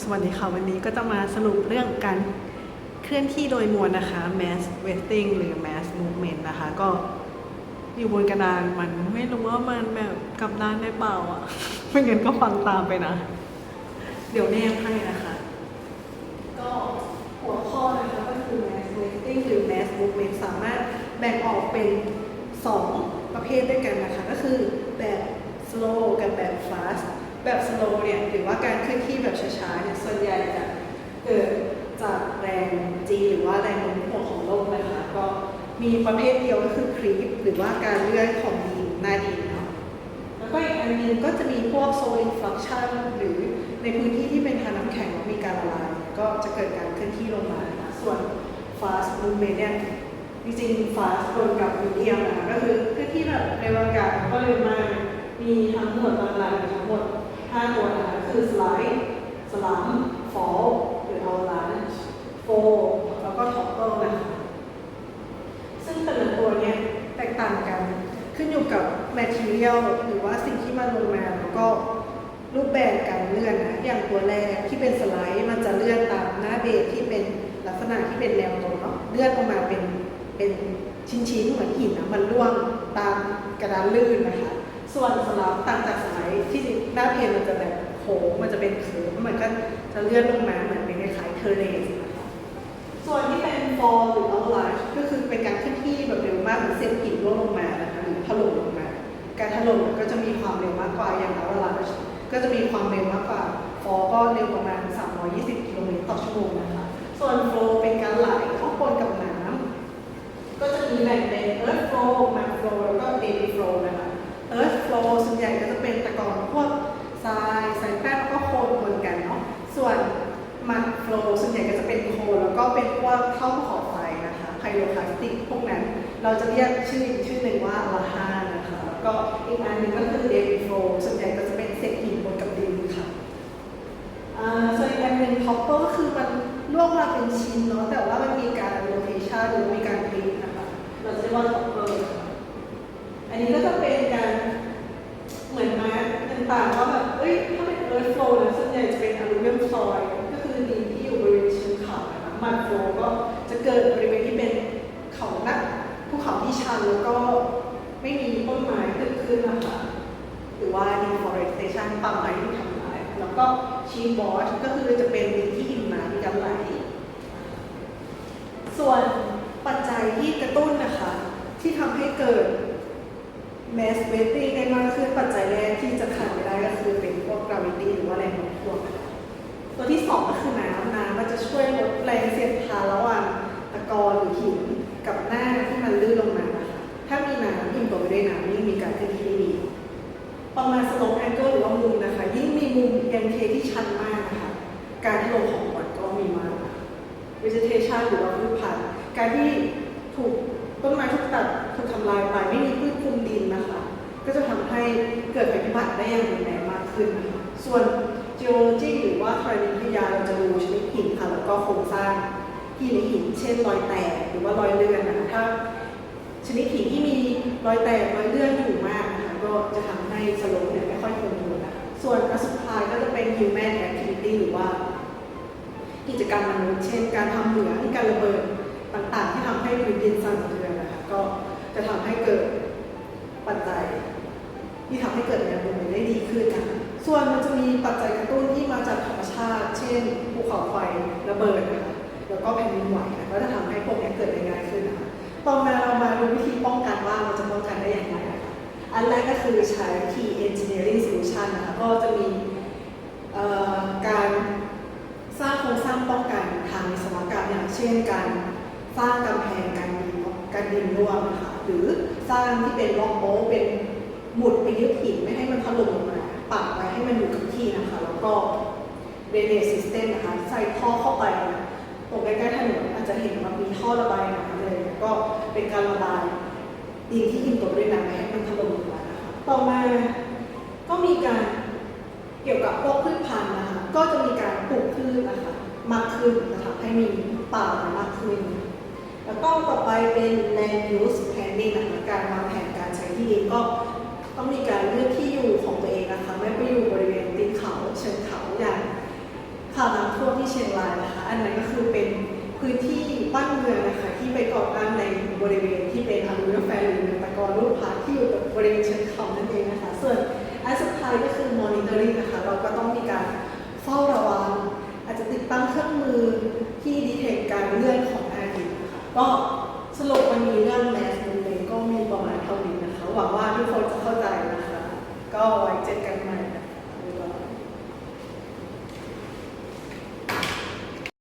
สวัสดีค่ะ วันนี้ก็จะมาสรุปเรื่องการเคลื่อนที่โดยมวลนะคะ mass weighting หรือ mass movement นะคะ ก็อยู่บนกระดานมันไม่รู้ว่ามันแบบกลับด้านได้เปล่าอะไม่งั้นก็ฟังตามไปนะ เดี๋ยวแนมให้นะคะ ก็หัวข้อนะคะก็คือ mass weighting หรือ mass movement สามารถแบ่งออกเป็น 2 ประเภทด้วยกันนะคะ ก็คือแบบ slow กับแบบ fast แบบ slow เนี่ยหรือว่าการเคลื่อนที่แบบช้าๆเนี่ยส่วนใหญ่จะเกิดจากแรง g หรือว่าแรงโน้มถ่วงของโลกนะคะ ก็ มีประเภทเดียวก็คือ creep หรือว่าการเลื่อนของดินหน้าดินเนาะแล้วก็อีกอันหนึงก็จะมีพวก solid fluction หรือในพื้นที่ที่เป็นทางน้ำแข็งมีการละลายก็จะเกิดการเคลื่อนที่ลงมาส่วน fast movement เนี่ยจริงๆ fast รวมกับ medium นะคะก็คือเคลื่อนที่แบบเร็วอากาศก็เร็วมามีทั้งหมดหลักๆทั้งหมด5ตัวนะคะคือ slide slump fall หรือ avalanche fall แล้วก็ topple นะคะ ซึ่งแต่ละตัวเนี่ยแตกต่างกัน ขึ้นอยู่กับ หรือว่าสิ่งที่มันลงมาแล้วก็รูปแบบการเลื่อนนะอย่างตัวแรกที่เป็นสไลด์ มันจะเลื่อนตามหน้าเบสที่เป็นลักษณะที่เป็นแนวตรงเนาะเลื่อนออกมาเป็นเป็นชิ้นๆเหมือนหินนะมันร่วงตามกระดานลื่นนะคะ ส่วนสลับต่างจากสไลด์ที่หน้าเพนมันจะแบบโค้งมันจะเป็นเคิร์ฟมันก็จะเลื่อนลงมาเหมือนเป็นคล้ายเทอร์เรสนะคะส่วนที่เป็น fall หรือ avalanche ก็คือเป็นการเคลื่อนที่แบบเร็วมากเหมือนเศษหินร่วงลงมานะคะหรือถล่มลง การถล่มก็จะมีความเร็วมากกว่าอย่าง avalanche ก็จะมีความเร็วมากกว่า fall ก็เร็วประมาณ 320 กิโลเมตรต่อชั่วโมงนะคะส่วน flow เป็นการไหลเข้าปนกับน้ำก็จะมีแบ่งเป็น earth flow mud flow แล้วก็ daily flow นะคะ earth flow ส่วนใหญ่ก็จะเป็นตะกอนพวกทรายทรายแป้งแล้วก็โคลนปนกันเนาะส่วนมันโฟลส่วนใหญ่ก็จะเป็นโคลนแล้วก็เป็นพวกเท่าภูเขาไฟนะคะไพโรคลาสติกพวกนั้น เราจะเรียกชื่อชื่อหนึ่งว่าลาฮานะ ก็อีกอันหนึ่งก็คือเดบิโฟลส่วนใหญ่ก็จะเป็นเศษหินบนกับดินค่ะอ่าส่วนอีกอันหนึ่งท็อปเปอร์ก็คือมันลวกมาเป็นชิ้นเนาะแต่ว่ามันมีการโรเทชันหรือมีการพลิกนะคะเราจะเรียกว่าท็อปเปอร์ค่ะอันนี้ก็จะเป็นการเหมือนมาต่างๆว่าแบบเอ้ยถ้าเป็นเอิร์ธโฟลนะส่วนใหญ่จะเป็นอลูมิเนียมซอยด์ก็คือดินที่อยู่บริเวณเชิงเขานะคะมันโฟลก็จะเกิดบริเวณที่เป็นเขาหนักภูเขาที่ชันแล้วก็ไม่มีต้นไม้เกิดขึ้นนะคะ หรือว่า deforestation ป่าไม้ที่ทำลายแล้วก็ชีบอสก็คือจะเป็นดินที่หิมะมีการไหล ส่วนปัจจัยที่กระตุ้นนะคะ ที่ทำให้เกิด mass weighting ได้มากขึ้นปัจจัยแรกที่จะขาดไม่ได้ก็คือเป็นพวก gravity หรือว่าแรงโน้มถ่วงตัวที่สองก็คือน้ำน้ำมันจะช่วยลดแรงเสียดทานระหว่างตะกอนหรือหินกับหน้า ประมาณ slope angle หรือว่ามุมนะคะ ยิ่งมีมุม MK ที่ชันมากนะคะ การถล่มของมันก็มีมาก vegetation หรือว่าพืชพันธุ์การที่ถูกต้นไม้ถูกตัดถูกทำลายไปไม่มีพืชคุมดินนะคะ ก็จะทำให้เกิดภัยพิบัติได้อย่างรุนแรงมากขึ้นนะคะส่วน geology หรือว่าธรณีวิทยาเราจะดูชนิดหินค่ะแล้วก็โครงสร้างที่ในหิน เช่นรอยแตกหรือว่ารอยเลื่อนนะคะถ้าชนิดหินที่มีรอยแตกรอยเลื่อนอยู่ จะทำให้สโลปเนี่ยไม่ค่อยคงตัวนะคะส่วนอันสุดท้ายก็จะเป็น human activity หรือว่า กิจกรรมมนุษย์เช่น การทำเหมืองการระเบิดต่างๆ ที่ทำให้พื้นดินสั่นสะเทือนนะคะก็จะทำให้เกิดปัจจัย ที่ทำให้เกิดแนวโน้มได้ดีขึ้นนะคะส่วนมันจะมีปัจจัยกระตุ้นที่มาจากธรรมชาติ เช่นภูเขาไฟระเบิดนะคะแล้วก็แผ่นดินไหวนะก็จะทำให้พวกนี้เกิดได้ง่ายขึ้นนะคะต่อมาเรามาดูวิธีป้องกันว่าเราจะป้องกันได้อย่างไรนะคะ แรกก็คือใช้ T engineering solution นะคะก็จะมีการสร้างโครงสร้างป้องกันทางวิศวกรรมอย่างเช่นการสร้างกำแพงการดินการดินร่วงนะคะหรือสร้างที่เป็นล็อกโบเป็นหมุดไปยึดหินไม่ให้มันถล่มลงมาปักไว้ให้มันอยู่กับที่นะคะ แล้วก็เ r เ i ซิสเต็มนะคะใส่ท่อเข้าไปนะตรงใกล้ๆถนนอาจจะเห็นว่ามีท่อระบายน้ำเลยแล้วก็เป็นการระบายดินที่อิ่มตัวด้วยน้ำไม่ให้มันถล่มลงมา ต่อมาก็มีการเกี่ยวกับพวกพืชพันธุ์นะคะ ก็จะมีการปลูกพืชนะคะมากขึ้นนะคะให้มีป่ามากขึ้น แล้วก็ต่อไปเป็น land use planning นะคะการวางแผนการใช้ที่ดินก็ต้องมีการเลือกที่อยู่ของตัวเองนะคะ ไม่ไปอยู่บริเวณตีนเขาเชิงเขาอย่างข่าวน้ำท่วมที่เชียงรายนะคะ อันนั้นก็คือเป็น พื้นที่บ้านเมืองนะคะที่ไปก่อตั้งในบริเวณที่เป็นอนุรักษ์แฟนหรือเมืองตะกอนรูปพระที่อยู่บริเวณเชิงเขานั่นเองนะคะ ส่วนอันสุดท้ายก็คือมอนิเตอร์ลิงนะคะเราก็ต้องมีการเฝ้าระวัง อาจจะติดตั้งเครื่องมือที่ดีเทคการเลื่อนของอาทิตย์นะคะก็